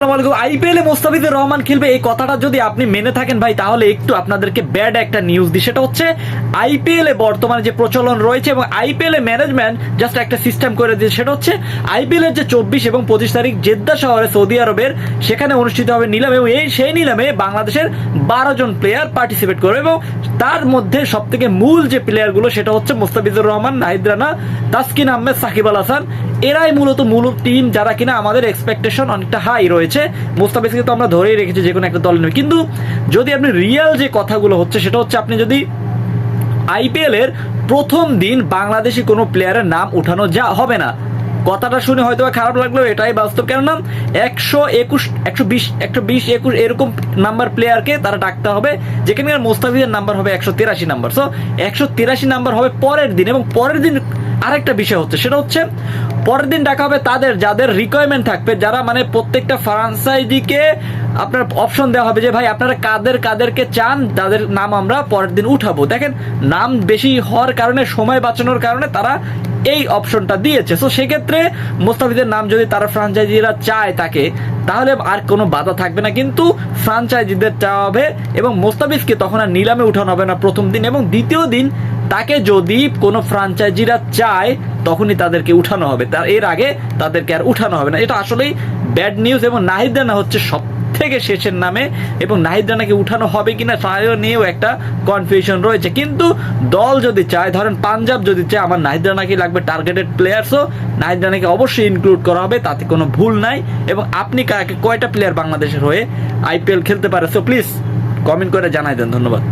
আইপিএলে মোস্তাফিজুর রহমান খেলবে। এই কথাটা যদি আপনি মেনে থাকেন ভাই, তাহলে একটু আপনাদেরকে ব্যাড একটা নিউজ দিই। সেটা হচ্ছে, আইপিএল বর্তমানে যে প্রচলন রয়েছে এবং আইপিএল ম্যানেজমেন্ট জাস্ট একটা সিস্টেম করে দিয়েছে। সেটা হচ্ছে আইপিএল এর যে চব্বিশ এবং পঁচিশ তারিখ জেদ্দা শহরে সৌদি আরবের, সেখানে অনুষ্ঠিত হবে নিলাম এবং এই সেই নিলামে বাংলাদেশের বারো জন প্লেয়ার পার্টিসিপেট করবে এবং তার মধ্যে সব থেকে মূল যে প্লেয়ারগুলো সেটা হচ্ছে মোস্তাফিজুর রহমান, নাহিদ রানা, তাসকিন আহমেদ, সাকিব আল হাসান এরাই মূলত মূল টিম যারা কিনা আমাদের এক্সপেকটেশন অনেকটা হাই রয়েছে। মোস্তাফিজকে তো আমরা ধরেই রেখেছি যে কোনো একটা দল নেই কিন্তু যদি আপনি রিয়েল যে কথাগুলো হচ্ছে, সেটা হচ্ছে আপনি যদি আইপিএল এর প্রথম দিন বাংলাদেশি কোনো প্লেয়ারের নাম উঠানো যা হবে না। কথাটা শুনে হয়তো খারাপ লাগলেও এটাই বাস্তব। কেননা একশো একুশ, একশো বিশ একশো বিশ, একুশ এরকম নাম্বার প্লেয়ারকে তারা ডাকতে হবে, যেখানে মোস্তাফিজের নাম্বার হবে একশো তিরাশি নাম্বার সো একশো তিরাশি নাম্বার হবে পরের দিন এবং পরের দিন আরেকটা বিষয় হচ্ছে, সেটা হচ্ছে পরের দিন ডাকা হবে তাদের, যাদের রিকোয়ারমেন্ট থাকবে, যারা মানে প্রত্যেকটা ফ্রাঞ্চাইজিকে আপনার অপশন দেওয়া হবে যে, ভাই, আপনারা কাদের, কাদেরকে চান, তাদের নাম আমরা পরের দিন উঠাবো। দেখেন, নাম বেশি হওয়ার কারণে, সময় বাঁচানোর কারণে তারা এই অপশনটা দিয়েছে। সো সেক্ষেত্রে মোস্তাফিজের নাম যদি তারা ফ্রাঞ্চাইজিরা চায় তাকে তাহলে আর কোনো বাধা থাকবে না। কিন্তু ফ্রাঞ্চাইজিদের চাওয়া হবে এবং মোস্তাফিজকে তখন আর নিলামে উঠানো হবে না প্রথম দিন এবং দ্বিতীয় দিন তাকে যদি কোনো ফ্রাঞ্চাইজিরা চায়, তখনই তাদেরকে উঠানো হবে। তার এর আগে তাদেরকে আর উঠানো হবে না। এটা আসলেই ব্যাড নিউজ এবং নাহিদ রানা হচ্ছে সব থেকে শেষের নামে এবং নাহিদ রানাকে উঠানো হবে কিনা তাও নিয়েও একটা কনফিউশন রয়েছে। কিন্তু দল যদি চায়, ধরেন পাঞ্জাব যদি চায়, আমার নাহিদ রানাকে লাগবে টার্গেটেড প্লেয়ার্সও নাহিদ রানাকে অবশ্যই ইনক্লুড করা হবে, তাতে কোনো ভুল নাই। এবং আপনি কাকে, কয়টা প্লেয়ার বাংলাদেশের হয়ে আইপিএল খেলতে পারে? সো প্লিজ কমেন্ট করে জানাই দেন, ধন্যবাদ।